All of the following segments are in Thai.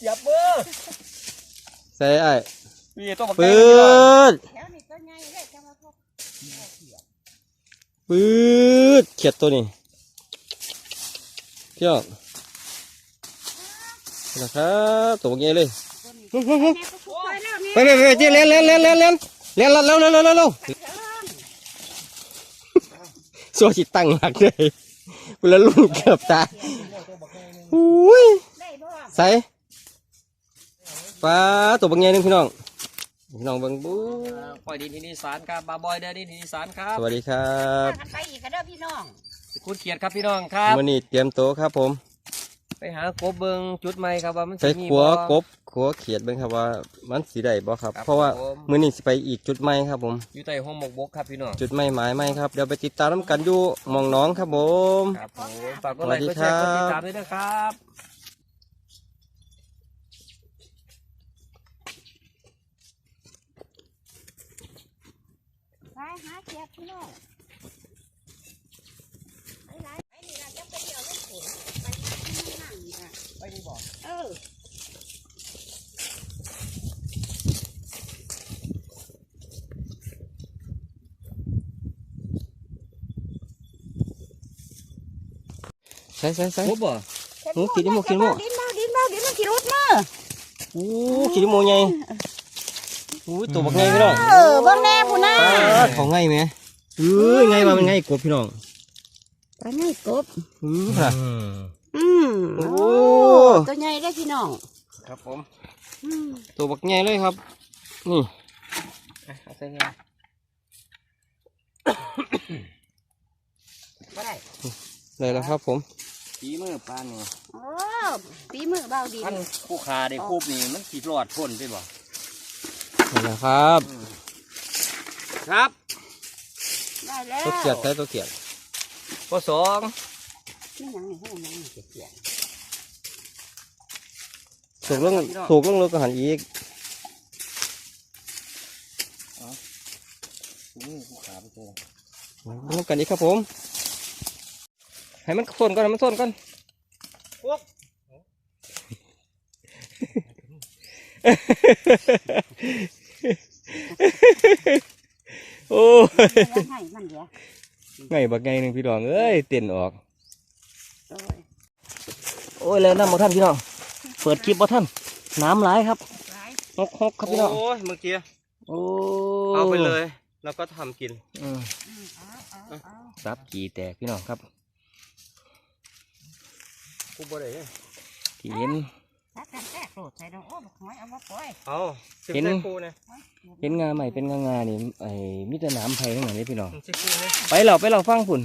เหยียบมือใส่ไอ้มีตัวบักปืแดงดแล้วนี่ก็ใหญ่เลยจะมาพบปืดเขียดตัวนี้พี่น้องนะครับตัวใหญ่เลยแม่ก็คุยแล้วนี่ไปไปไปเจ๊เล่นเล่นเล่นเล่นเล่นเล่นเร็วเร็วเร็วเร็วเร็วสัวจิตตั้งหลักเลยเวลาลูกเกือบตายอุ้ยได้บ่ใส่ ปลาตัวบางใหญ่หนึงพี่น้อง พี่น้องเบิ่งบู๊ปล่อยดินที่นี่สารครับบาบอยเด้อดินที่นี่สารครับสวัสดีครับกันไปอีกก็เด้อพี่น้องคุณเขียดครับพี่น้องครับวันนี้เตรียมโตวครับผม ไปหากบเบิงจุดใหม่ครับว่ามันใส่สิมีขัวบ่ กบขัวเขียดเบิ่งครับว่ามันสีได้บ่ครับ ครับเพราะว่าผม มื้อนี้สิไปอีกจุดใหม่ครับผม อยู่ใต้ห้องหมกบกครับพี่น้องจุดใหม่หมายใหม่ครับเดี๋ยวไปติดตามน้ำกันอยู่หมองหน้องครับผม ครับผมฝากกดไลค์กดแชร์กดติดตามด้วยนะครับ ไป หาเกียรพี่น้องไปหลายไปนี่ล่ะจะไปเดียวเล่นฝนไปหาที่นั่งนี่ล่ะไปนี่บอกเออใส่ใส่ใส่ครบบ่โอ้กินดิโมกินดิโมดินเบาดินเบาดินมันกี่รถมาโอ้ขี้ดิโมใหญ่โอ้ยตัวบักใหญ่พี่น้องเออเบิ่งแน่ผู้น่ะปลาของไงไหมเออไงมาเป็นไงกบพี่น้องไปง่ายกบ อือค่ะ อืมโอ้โอ้ ตัวใหญ่ได้อพี่น้องครับผม อืมตัวบักใหญ่เลยครับ นี่เอาใส่ไงบ่ได้เลยแล้วครับ ผมฝีมือปานนี่โอ้ปีมือเบาดินมันคู่ขาได้คูบนี่มันขีดรอดพ่นไปบ่ นี่แหละครับครับได้แล้วตัวเกียดใช้ตัวเกียดข้อสองนี่ยังนี่ยังนี่เกียรสูกลงสูกลงรถก็หันอีกนี่คู่ขาไปเจอลงกันอีกครับผม ให้มันส้นก่อนให้มันส้นก่อนพวก โอ้ย แล้ว ให้มันเดี๋ยวไงบักไงหนึ่งพี่น้องเอ้ยเต้นออก โอ้ยโอ้ยแล้วน้ำมาท่านพี่น้อง เปิดคลิปมาท่าน น้ำไหลายครับหลายฮกฮกครับพี่น้อง โอ้ยเมื่อกี้โอ้เอาไปเลย แล้วก็ทำกินอืมอืมเอาเอาเอาซับกี่แตกพี่น้องครับ กูบ่ได้ที่เห็น ถ้ากันแตกโหลดใส่ดอกโอ้บอกหอยเอามาปล่อยเอาสิบเห็น ใส่กูนะเห็นงาใหม่เป็นงางานี่ไอ้มิตรน้ำไผ่ทั้งนั้นเลยพี่น้องมันสิกูนะไปเราไปเราฟังฝุ่น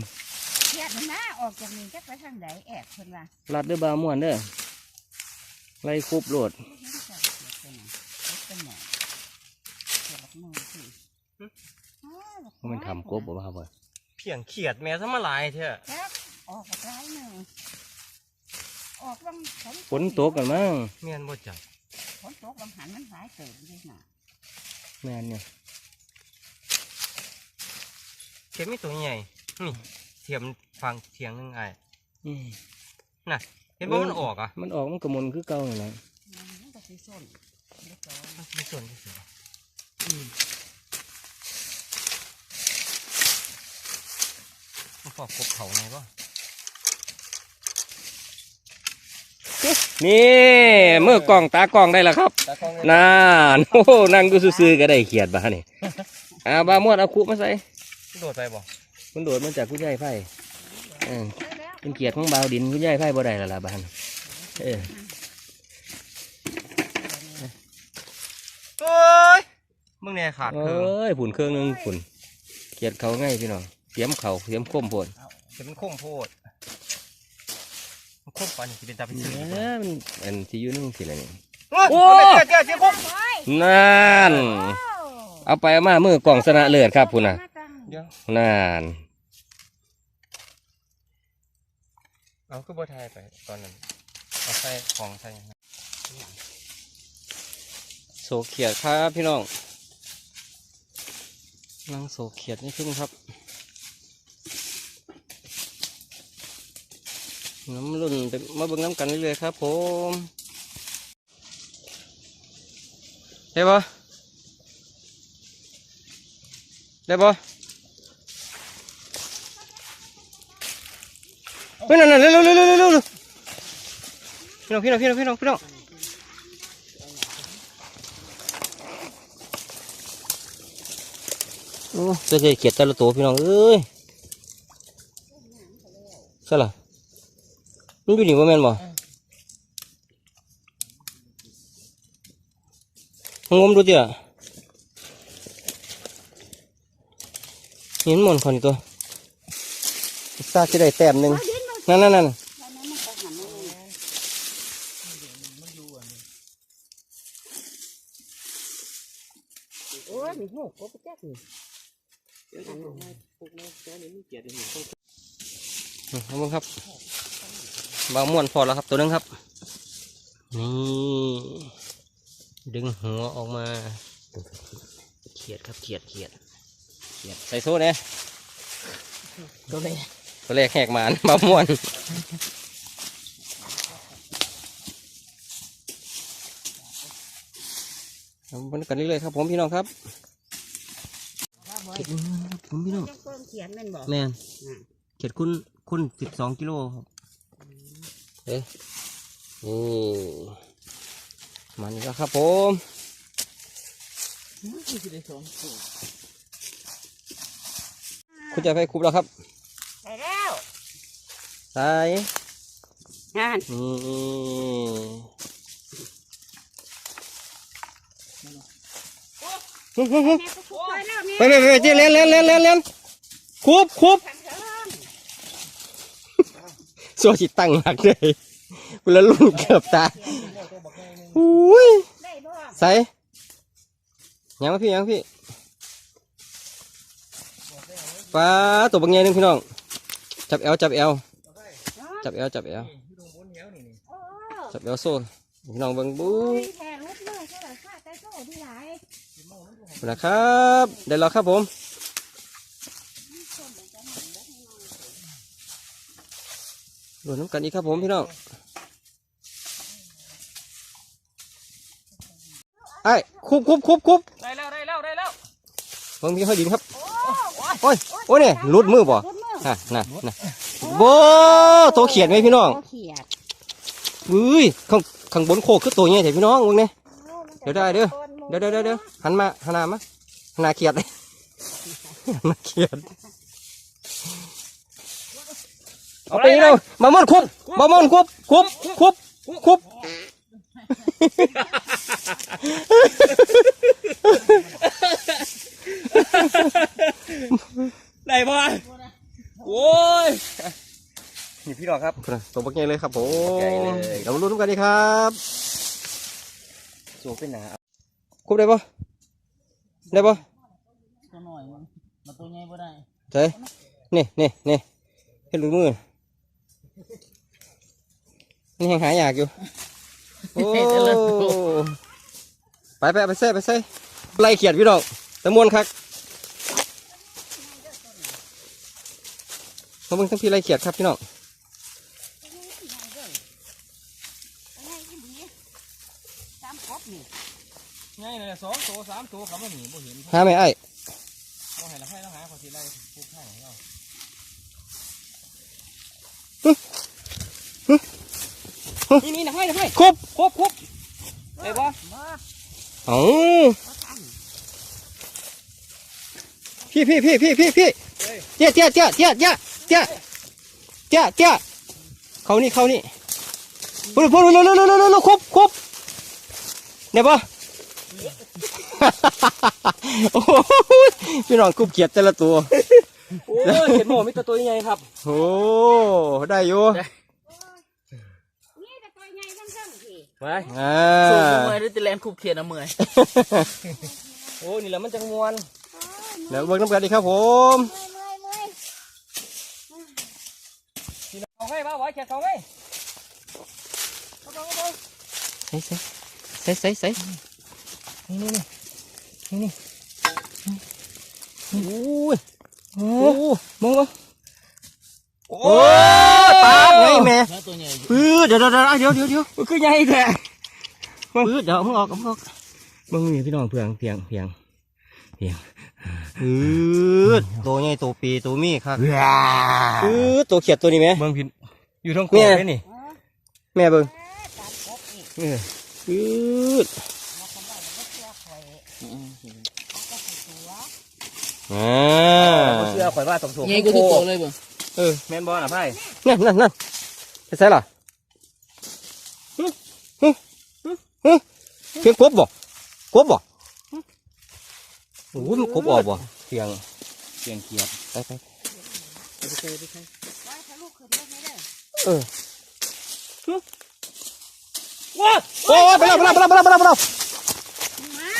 เทียดมันนะออกจากนี้จะไปทางไหนแอบเพิ่นว่าลัดเด้อบาม่วนเด้อไล่คุบโหลดเห็นจักเทียดเพิ่นน่ะเทียดเป็นหมอเทียดบักมือสิอ้าวบักหอยมันทำกบบ่ครับว่าเพียงเขียดแม่ซะมาหลายเถอะ ครับออกมาร้ายหนึ่ง ออกวังฝนฝนตกกันมั้งเมียนบ่จับฝนตกวังหันมันหลายเติบเลยน่ะแม่นเนี่ยเขียดไม่ตัวใหญ่นี่เทียมฟังเทียงหนึงไอ้อืมเห็นบ่มันออกอะมันออกมันกระมนคือเก่าเลยนะมันก็สีส้นเล็กน้อยมันมีส่วนที่สุดมันพอกบเขาไงบ่ นี่เมื่อกล่องตากล่องได้แล้วครับตากล้องนานโอ้โหนั่งดูซื่อๆก็ได้เขียดบ้านี่อ่าบาม่วนเอาคุมาใส่โดดไปบ่มันโดดมาจากผู้ใหญ่ไผ่เออได้แล้วเป็นเกียรติของบาวดินผู้ใหญ่ไผ่บ่ได้และล่ะบ้านเออเฮ้ยมึงเนี่ยขาดโอ้คือยผุนเครื่องหนึงผุนเกียรติเขาง่ายพี่น้องเตรียมเขาเตรียมข้มโพดเดี๋ยวมันคมโพดมัน คมปานนี่สิเป็นตาเป็นเอชื่ออมันอันที่อยู่นึงสิอะไรนี่ โอ้ โอ้ยเจ้าเจ้าเจ้าคมนั่น เอาไปเอามามือกล่องชนะเลิศครับพุ่นน่ะเดี๋ยวนั่นเอาคือบ่ทายไปตอนนั้นเอาใส่ของใส่โศกเขียดครับพี่น้องนั่งโศกเขียดนี่ขึ้นครับ น้ำรุ่นมาเบิ่งน้ำกันเรื่อยๆครับผมได้ปะได้ปะเฮ้ยนั่นนั่นเร็วเร็วเร็วเร็วเร็วพี่น้องพี่น้องพี่น้องพี่น้องพี่น้องโอ้จะจะเขียดแต่ละตัวพี่น้องเอ้ยใช่หรอ มันอยู่นี่ว่าแม่นบ่งมดูเดี๋ยวเห็นหมอนคนอีกตัวซาจะได้แต้มหนึ่งนั่นนั่นนั่นแล้วนั้นมันก็หันมาเลยโอ้ยมีหูกบแจ๊กนี่หันมาอืมเอาเบิ่งครับ บางม้วนพอแล้วครับตัวหนึงครับ นี่ ดึงหัวออกมา เขียดครับเขียดเขียดเขียดใส่โซ่เนี่ยตัวเลยตัวแรกแหกหมานบางม้วนเอามันกันเรื่อยๆครับผมพี่น้องครับเขียดเงินครับผมพี่น้องเจ้าก้อนเขียนแม่นบอกแมนอืมเขียดคุณคุณสิบสองกิโลครับ เอ๊ะนี่มันก็ครับผมคือได้สองตัวคุณจะไปคุบแล้วครับไปแล้วสายงานนี่ไปแม่ก็คุกไปแล้วนี่ไปไปไปเจ๊เล่นเล่นเล่นเล่นเล่นคุบคุบขันเถิง สัวจิตตั้งหลักเลยคุณละลุ่นเกือบตายอุ้ยใส่ยังพี่ยังพี่ปลาตัวบางใหญ่หนึงพี่น้อง จับเอวจับเอวจับเอวจับเอวจับเอวโซ่พี่น้องเบิ่งบูยแทรุดเลยเท่าคาใจโซ่ที่ไหนนะครับ ได้แล้วครับผม โดนน้ำกันอีกครับผมพี่น้องไอ้คุบคุบคุบคุบได้แล้วได้แล้วได้แล้วเบิ่งพี่ห้อยดินครับโอ้ยโอ้ยเนี่ยรุดมือบ่รุดมือฮะน่ะน่ะโบตัวเขียดไหมพี่น้องโเขียดอุ้ยข้างข้างบนโคกคือตัวใหญ่แต่พี่น้องเบิ่งเนี่ยเดี๋ยวได้เด้อเดี๋ยวเดี๋ยวเดี๋ยวเดี๋ยวหันมาหันหน้ามาหันหน้าเขียดเลยหันหน้าเขียด เอาไปนี่เรามาม่อนคุบมาม่อนคุบคุบคุบคุบได้ปะโอ้ยนี่พี่น้องครับตัวบักใหญ่เลยครับผมใหญ่เลยเรามาลุ้นกันดีครับสูงเป็นหนาคุบได้ปะได้ปะตัวหน่อยมันมาตัวใหญ่บ่ได้ใช่นี่นี่นี่เห็นลูกมือ นี่ยังหายากอยู่ โอ้ไปไปเอาไปเซ่ไปเซ่ไล่เขียดพี่น้องตะมวนคักมาเบิ่งทั้งพี่ไล่เขียดครับพี่น้องตามครบนี่ง่ายเลยสองตัวสามตัวเขาไม่หนีบ่เห็นหาไหมไอ้บ่ให้เราให้เราหาคนที่ไล่ปลูกให้ของเรา นี่นี่นะให้นะให้ครบครบครบได้ปะบ่เอ้าบ่ทันพี่พี่พี่พี่พี่พี่เจ้าเจ้าเจ้าเจ้าเจ้าเจ้าเจ้าเจ้าเขานี่เขานี่พูดพูดเร็วเร็วเร็วเร็วเร็วครบครบเนี่ยปะโอ้โหพี่น้องคุบเขียดแต่ละตัวโอ้ยเห็นหมอมีแต่ตัวใหญ่ครับ โอ้ ได้อยู่ นี่แต่ตัวใหญ่ทั้งๆพี่ ไปอ่าสูงเมื่อยด้วยติแลนคูบเขียนนะเมื่อยโอ้นี่แหละมันจังมวนเดี๋ยวเบิ่งน้ำกันดีครับผมเมื่อยเมื่อยพี่น้องให้ปะไว้แขกเขาไหมเขาเขาเขาใส่ใส่ใส่ใส่นี่นี่นี่นี่โอ้ยโอ้โอ้มองวะ โอ้โอ้ตาไงแม่ตัวใหญ่ปื้อเดี๋ยวเดี๋ยวเดี๋ยวเดี๋ยวเดี๋ยวเดี๋ยวมันคือใหญ่แท้ปื้อเดี๋ยวเอามึงออกเอามึงออกเบิ่งนี่พี่น้องเพียงเพียงเพียงเพียงอืดตัวใหญ่ตัวปีตัวมีครับอืดตัวเขียดตัวนี้ไหมเบิ่งพี่อยู่ท้องโคแม่กเลยนี่เออแม่เบิ่งตามพบอีกเอออืดมาคนได้แล้วก็เชื่อข่อยเขาก็ใส่ตัวอ่าบ่เชื่อข่อยว่าต้องถูกใหญ่กว่าทุกตัวเลยบ่ เออแม่นบ่น่ะไพ่นั่นนั่นนั่นไปใส่ล่ะฮึฮึฮึฮึเพียงกบบ่กบบ่โอ้ยมันกบออกบ่เพียงเสียงเขียดไปไปไว้ถ้าลูกขึ้นรถไม่ได้เออว้าโอ้ยไปแล้วไปแล้วไปแล้วไปแล้วไปแล้วไปแล้วมึงมา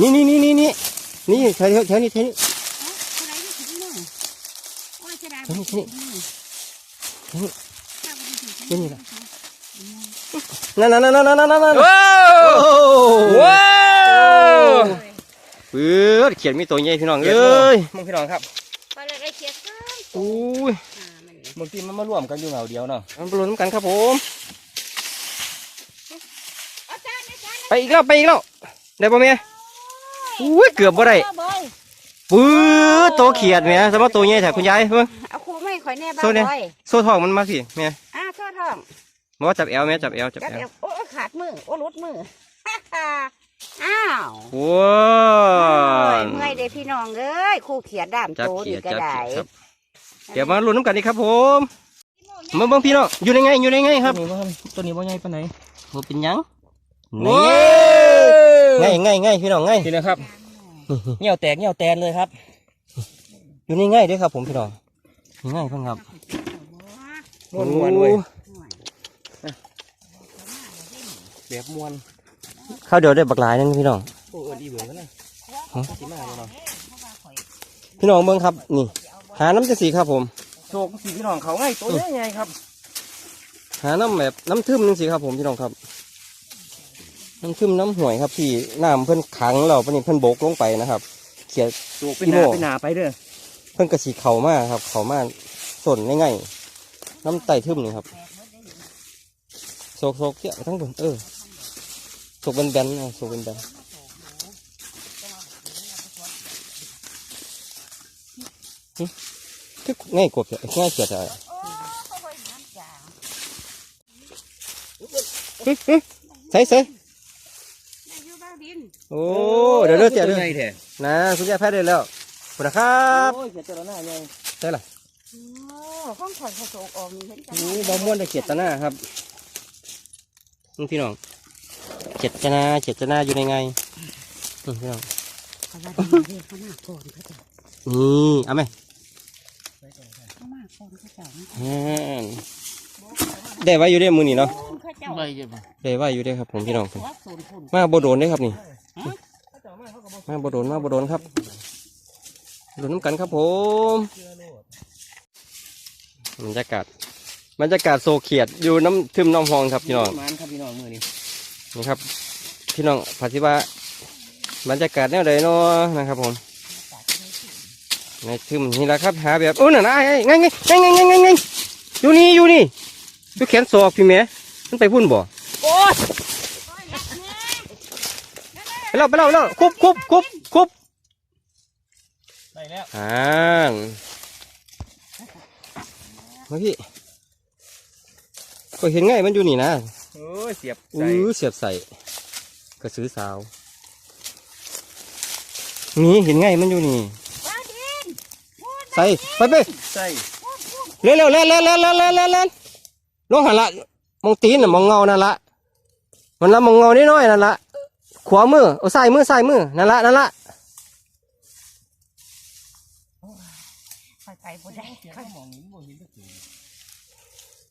นี่นี่นี่นี่นี่นี่แถวแถวนี้แถวนี้เอ้าคนไหนที่ถึงเนี่ย โอ้ยจะได้นี่นี่นี่นี่แหละนั่นนั่นนั่นนั่นนั่นนั่นนั่นว้าโอ้วว้าวเปื้อเขียนมีตัวใหญ่พี่น้องเอ้ยมึงพี่น้องครับไปเลยได้เขียดกันอุ้ยอ่ามันนี่บางทีมันมาร่วมกันอยู่เหงาเดียวเนาะมันปลุนกันครับผมเอาจานเอาจานไปอีกแล้วไปอีกแล้วได้ป่ะเมียอุ้ยเกือบบ่ได้เอาบ่อยปื้อตัวเขียดเมียสมมติตัวใหญ่แถวคุณยายเพิ่งเอาครูไม่ ข่อยแน่บ้าโซ่เนี่ย บ่อยโซ่ทองมันมาพี่เมียอ่าโทษท้องบอกว่าจับแอลเมียจับแอลจับจับแอเอลวโอ้ยขาดมือโอ้หลุดมือ อ้าวว้าโอ้วยเมื่อยเด้พี่น้องเอ้ยครู่เขียดดามจับโตเขีนี่ยดก็จับได้เขียดครับ เดี๋ยวมาลุ้นน้ำกันนี่ครับผมมาเบิ่งพี่น้องอยู่ในไงอยู่ในไงครับตัวนี้บ่ตัวนี้บ่ใหญ่ปานไหนมันเป็นหยังโอ้นี่ไงไงไงพี่น้องไงนี่นะครับเหี่ยวแตกเหี่ยวแตนเลยครับ อยู่ในไงเด้วยครับผมพี่น้อง นี่ไงเพิ่งครับม้วนม้วนๆเว้ยโอ้แบบม้วนข้าวเดียวได้บักหลายนั่นพี่น้องโอ้เออดีเบื่อแล้วนะสิมาเลยเนาะพี่น้องเบิ่งครับ นี่ หาน้ำจะสีครับผมโชคสีพี่น้องเขาง่ายตัวใหญ่ๆครับหาน้ำแบบน้ำทึมนึงสิครับผมพี่น้องครับ น้ำทึมน้ำห่วยครับที่น้ำเพิ่นขังเราเพิ่นนี่เพิ่นโบกลงไปนะครับ เขียดโชคเป็นหนาเป็นหนาไปเด้อ เพิ่นกระสีเข่ามาครับ เข่ามาส่วนง่ายๆน้ำไต่ทึมนี่ครับโศกโศกเกี่ยทั้งบนเออโศกเป็นแบนๆนะโศกเป็นแบนหึคือง่ายกว่าเขียดง่ายเขียดอะไรใส่ใส่อยู่บ้าบินโอ้ เดี๋ยวเลือดเสียเลเด้อยแท้นะคุณยายแพ้ได้แล้ว ขอบคุณครับโอ้ยเขียดเจรหน้าใหญ่ใช่ล่ะโอ้ห้องข่อยผสมออกนี่เห็นจังนี่บอม้วนได้เขียดตะหน้าครับนี่พี่น้องเขียดตะหน้าเขียดตะหน้าอยู่ในไงนี่พี่น้องเขาว่าดีเรียกเขาหน้าโกนเขาเจ้านี่เอาไหมเขาหน้าโกนเขาเจ้าอ่าได้ไว้อยู่ได้มือนี่เนาะเขาเจ้าใบจะบ่ได้ไว้อยู่ได้ครับผมพี่น้องวัดศูนย์พุ่นมาบโดนได้ครับนี่มาบโดนมาบโดนครับ ดูน้ำกันครับผมบรรยากาศบรรยากาศโซเขียดอยู่น้ำทึมน้ำพองครับพี่น้องมันครับพี่น้องมือนี้นี่ครับ พี่น้องภาษิบะบรรยากาศแนวใดเนาะนะครับผมในทึมนี่แหละครับหาแบบโอ้น่ะนะไงไงไงไงไงไงอยู่นี่อยู่นี่อยู่แขนศอกพี่เมย์มันไปพุ่นบ่อ้ยไปเราวไปแล้วไปแล้วคุบคุบคุบคุบ ได้แล้วอ่ามาพี่ก็เห็นไงมันอยู่นี่นะโอ้ยเสียบอืใส่อเสียบใส่กระสือสาว นี่เห็นไงมันอยู่นี่บ้าบินใส่ไปไปใส่เร็วเร็วเร็วเร็วเร็วเร็วเร็วเร็วเร็วลงหันละมองตีนน่ะมองเงานั่นละมันละมองเงานิดหน่อยนั่นละขวามือเอาซ้ายมือซ้ายมือนั่นละนั่นละ ไปไปบ่ได้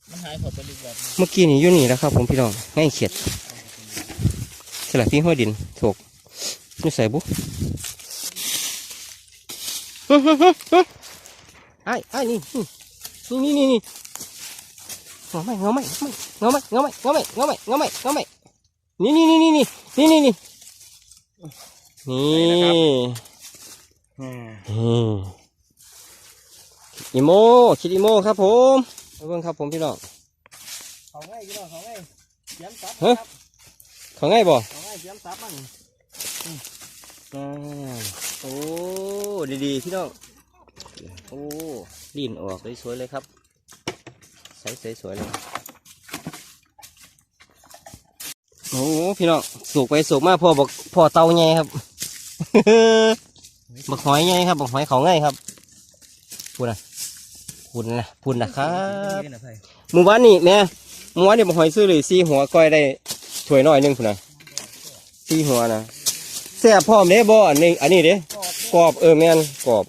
มันหายเข้าไปลึกแบบเมื่อกี้นี่อยู่นี่แล้วครับ ผมพี่น้องง่ายเขียดสลับพี่ห้อยดินโถกนี่ใส่บุฮึฮึฮึฮึไอ้ไอ้นี่นี่นี่นี่นี่เงาไหมเงาไหมเงาไหมเงาไหมเงาไหมเงาไหมเงาไหมเงาไหมนี่นี่นี่นี่นี่นี่นี่นี่นี่อืม อืมอีโมคิดอีโมครับผมมาเบิ่งครับผมพี่น้องเขาง่ายพี่น้องเขาง่ายเสียมซับฮะเขาง่ายบ่เขาง่ายเสียมซับมันอ่าโอ้ดีๆพี่น้องโอ้ดินออกสวยๆเลยครับใสสวยๆเลยโอ้พี่น้องสูกไปสูกมาพ่อบอกพ่อเตาไงครับบักหอยไงครับบักหอยเขาไงครับ พูดนะพูดนะพูดนะครับหมู่บ้านนี่เนี่ยหมู่บ้านนี่บักหอยซื้อเลยซีหัวก้อยได้ถ้วยน้อยหนึงพูดนะซีหัวนะแซ่บพร้อมเด้บ่อันนี้อันนี้เด้กรอบเออแม่นกรอบ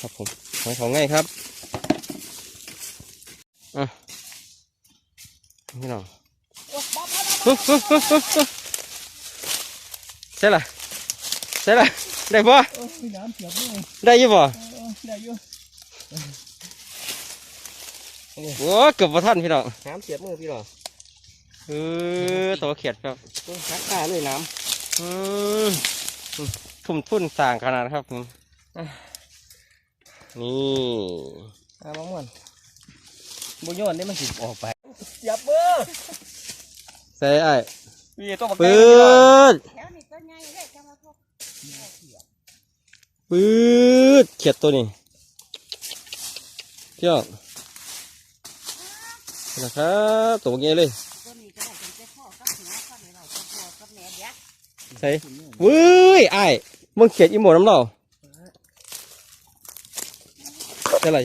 ครับผมหอยเขาไงครับอะพี่น้องใช่ละใช่ละได้บ่โอ้ยน้ำ เสียบด้วยได้อยี่บ่ได้อยู่โอ้เกือบบ่ทันพี่น้องน้ำเสียบมือพี่น้องเออตัวเขียดครับหักขาเลยน้ำอืมทุ่มทุนสร้างขนาดครับผมอะนี่อามาม่วนบุญยอนนี่มันสิออกไปเสียบมือใส่ไอ้พี่ต้องมาปืดแถวนี้ ปืดเขียดตัวนี้เจ้านะครับตัวใหญ่เลยต้นนี้ก็ได้เป็นเจ้าพ่อกับหัวก็ได้เราเจ้าพ่อกับแม่เดียวใส่เว้ยไอ้ายมึงเขียดอีโมน้ำเราจะไร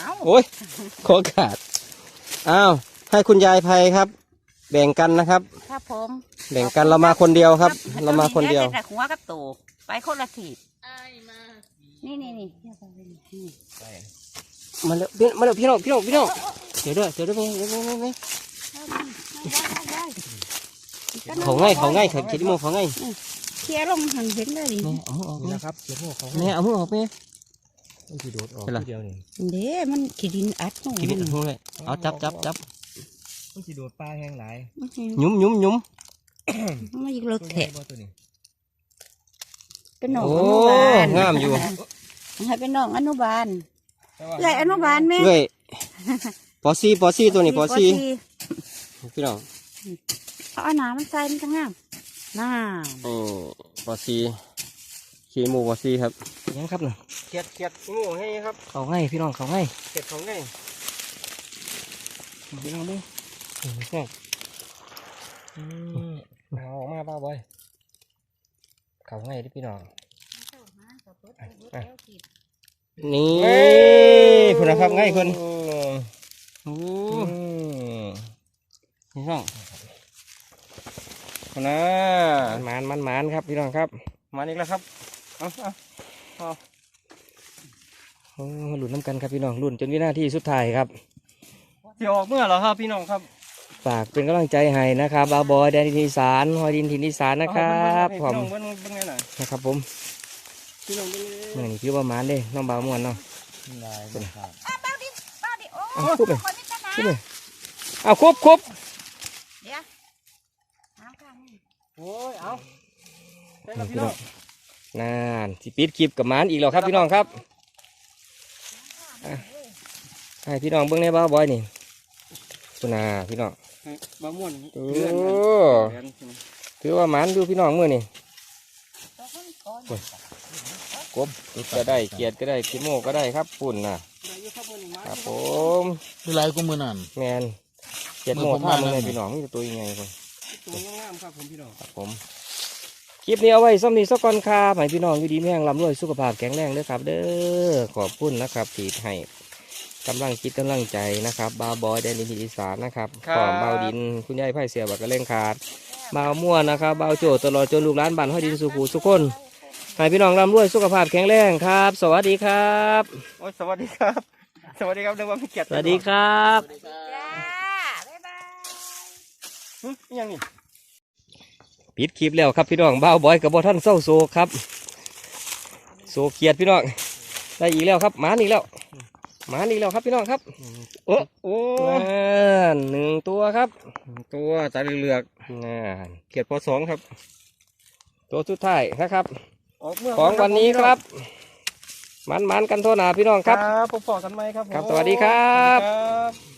เอ้าโอ้ยขอขาดอ้าวให้คุณยายภัยครับ แบ่งกันนะครับ ครับผม แบ่งกันเรามาคนเดียวครับ เรามาคนเดียวแต่หัวกับตู ไปคนละทีนี่นี่นี่เดี๋ยวไปเลยนี่มาเร็วพี่มาเร็วพี่น้องพี่น้องพี่น้องเดี๋ยวด้วยเดี๋ยวด้วยเดี๋ยวด้วยเดี๋ยวด้วยได้เขาง่ายเขาง่ายเขาเขียดอีโมเขาง่ายเคลียร์ลงหันเห็นเลยดิแม่เอามือออกแม่นะครับเสียบมือเขาแม่เอามือออกแม่ต้องสีโดดออกใช่ล่ะทีเดียวนี่เด้มันขี้ดินอัดลงกินนิดหนึงเลยเอาจับจับจับต้องสีโดดปลาแห้งหลายหยุ้มหยุ้มหยุ้มมันยิงเลิกตัวแทะใหญ่บ่ตัวนี้ เป็นน้องโอ้อนุบาลงามอยู่ ให้เป็นน้องอนุบาลแต่ว่าเลยอนุบาลแม่เว้ยปอซี่ปอซี่ตัวนี้ปอซี่พี่น้องเอาเอาหนามันใส่มันจะงามน่าอืมปอซี่ขี้หมูปอซี่ครับยังครับน่ะเขียดเขียดหมูให้ครับ เขาง่ายพี่น้องเขาง่ายเขียดเขาง่ายพี่น้องดูนี่อืมเอาออกมาบ้าบอย เขาง่ายดิพี่น้องนี่คุณนะครับง่ายคุณโอ้พี่น้องคุณนะมันมันมันครับพี่น้องครับมันอีกแล้วครับเอาเอาเอาโอ้หลุนน้ำกันครับพี่น้องลุ่นจนวินาทีสุดท้ายครับจะออกเมื่อเหรอครับพี่น้องครับ ฝากเป็นกำลังใจให้นะครับบาวบอยแดนทินอีสานหอยดินทินอีสานนะครับผมเบิ่งเบิ่งไงหน่อยนะครับผมพี่น้องเบิ่งเมื่อนี้คือประมาณเด้น้องบาวม่วนเนาะลายเป็นครับบ้าดิบ้าดิโอ้เอาคุบไปคนนี้จะนะคุบไปเอาคุบคุบเดี๋ยวน้ำข้างนี่โอ้ยเอาใช่นี่แล้วพี่พี่น้น้อองงนานสิปิดคลิปกับหมานอีกแล้วครับพี่น้องครับอะให้พี่น้องเบิ้งในบ้าวบอยนี่สุนาพี่น้อง บะม่วนโอ้เดือนเดือนใช่ไหมถือว่าหมานดูพี่น้องมื่อนี่ตัวคนก่อนกบก็ได้เกียดก็ได้กิโมก็ได้ครับปุ่นน่ะได้อยู่ครับมื้อนี้มาครับผมคือไรกูมือนั่นแมนเกียดโมมือผมท่ามามึงเลยแล้วพี่น้องนี่ตัวยังไงคนตัวงามๆครับผมพี่น้องครับผมคลิปนี้เอาไว้ซ้ำนี้สักก่อนครับให้พี่น้องอยู่ดีแม่งลำรวยสุขภาพแข็งแรงเด้อครับ เด้อขอบคุณนะครับที่ให้ กำลังคิดกำลังใจนะครับบาวบอยแดนดินอีสานนะครับขอมเบาวดินคุณยายไผ่เสียบักกระเล่งขาดบาวม่วนนะครับบาวโจตลอดจนลูกหลานบ้านห้อยดินสุขุสุขคนให้พี่น้องร่ำรวยสุขภาพแข็งแรงครับ สวัสดีครับ โอ้ยสวัสดีครับ สวัสดีครับเดี๋ยวว่าพี่เกียรติสวัสดีครับ จ้า บ๊ายบาย หึอิหยังนี่ ปิดคลิปแล้วครับพี่น้องบ้าวบอยกับบอท่านเศร้าโศกครับ โศกเกียดพี่น้องได้อีกแล้วครับหมานอีกแล้วห มานอีกแล้วครับพี่น้องครับ โอ้โอ้อ่าหนึ่งตัวครับตัวตาเหลือกน่าๆเกียรติพอสองครับ ตัวสุดท้ายนะครับออกเมื่ของวันนี้ครับ มันมันๆกันโทษหนาพี่น้องครับครับพบกันไหมครับผมครับสวัสดีครับสวัสดีครับ